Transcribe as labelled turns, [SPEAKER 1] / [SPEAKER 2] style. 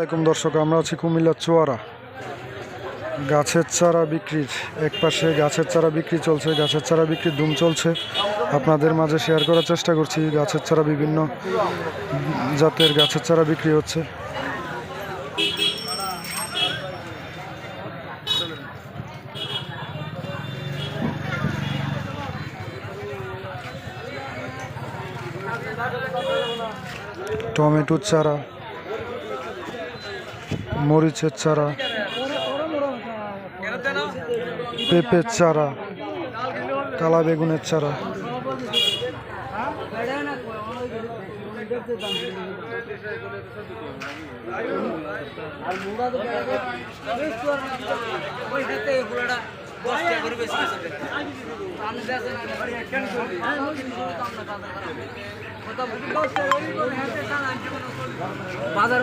[SPEAKER 1] আসসালামাইকুম দর্শক, আমরা আছি কুমিল্লার চোয়ারা। গাছের চারা বিক্রির, এক পাশে গাছের চারা বিক্রি চলছে, গাছের চারা বিক্রির ধুম চলছে। আপনাদের মাঝে শেয়ার করার চেষ্টা করছি, গাছের চারা বিভিন্ন জাতের গাছের চারা বিক্রি হচ্ছে। টমেটোর চারা মরিচের চারা পেঁপের চারা কালা বেগুনের চারা।
[SPEAKER 2] বাজার